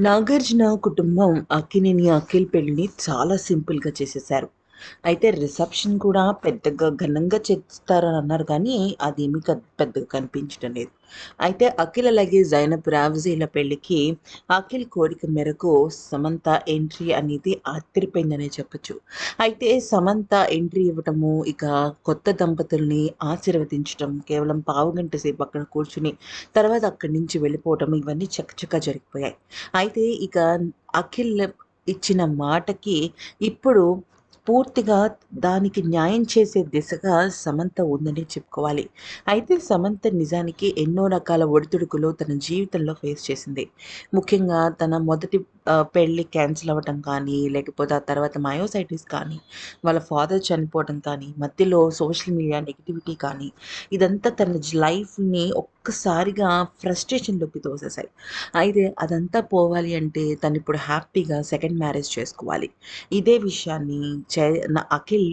నాగార్జున కుటుంబం అక్కినేని అఖిల్ పెళ్ళిని చాలా సింపుల్గా చేసేశారు అయితే రిసెప్షన్ కూడా పెద్దగా ఘనంగా చేస్తారని అన్నారు కానీ అదేమీ పెద్దగా కనిపించడం లేదు. అయితే అఖిల్ అలాగే జైనబ్ రావజీల పెళ్ళికి అఖిల్ కోరిక మేరకు సమంత ఎంట్రీ అనేది ఆశ్చర్యపోయిందనే చెప్పొచ్చు. అయితే సమంత ఎంట్రీ ఇవ్వటము ఇక కొత్త దంపతుల్ని ఆశీర్వదించడం కేవలం పావు గంట సేపు అక్కడ కూర్చుని తర్వాత అక్కడి నుంచి వెళ్ళిపోవటం ఇవన్నీ చకచకా జరిగిపోయాయి. అయితే ఇక అఖిల్ ఇచ్చిన మాటకి ఇప్పుడు పూర్తిగా దానికి న్యాయం చేసే దిశగా సమంత ఉందని చెప్పుకోవాలి. అయితే సమంత నిజానికి ఎన్నో రకాల ఒడిదుడుకులు తన జీవితంలో ఫేస్ చేసింది. ముఖ్యంగా తన మొదటి పెళ్ళి క్యాన్సిల్ అవ్వటం కానీ లేకపోతే ఆ తర్వాత మయోసైటిస్ కానీ వాళ్ళ ఫాదర్ చనిపోవడం కానీ మధ్యలో సోషల్ మీడియా నెగిటివిటీ కానీ ఇదంతా తన లైఫ్ని ఒక్కసారిగా ఫ్రస్ట్రేషన్లోకి తోసేసాయి. అయితే అదంతా పోవాలి అంటే తను ఇప్పుడు హ్యాపీగా సెకండ్ మ్యారేజ్ చేసుకోవాలి. ఇదే విషయాన్ని చే అఖిల్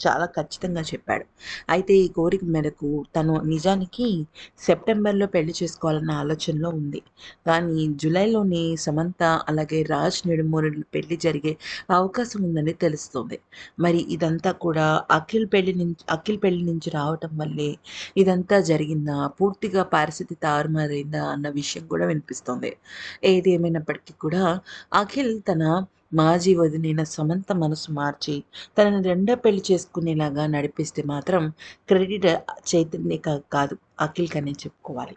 చాలా ఖచ్చితంగా చెప్పాడు. అయితే ఈ కోరిక మేరకు తను నిజానికి సెప్టెంబర్లో పెళ్ళి చేసుకోవాలన్న ఆలోచనలో ఉంది. కానీ జూలైలోనే సమంత అలాగే రాజ్ నిడుమూరులు పెళ్ళి జరిగే అవకాశం ఉందని తెలుస్తుంది. మరి ఇదంతా కూడా అఖిల్ పెళ్ళి నుంచి అఖిల్ పెళ్ళి నుంచి రావటం వల్లే ఇదంతా జరిగిందా? పూర్తిగా పరిస్థితి తారుమారైందా అన్న విషయం కూడా వినిపిస్తుంది. ఏది ఏమైనప్పటికీ కూడా అఖిల్ తన మాజీ వదిలిన సమంత మనసు మార్చి తనని రెండో పెళ్ళి చేసుకునేలాగా నడిపిస్తే మాత్రం క్రెడిట్ చైతన్య కాదు. అఖిల్ కనే చెప్పుకోవాలి.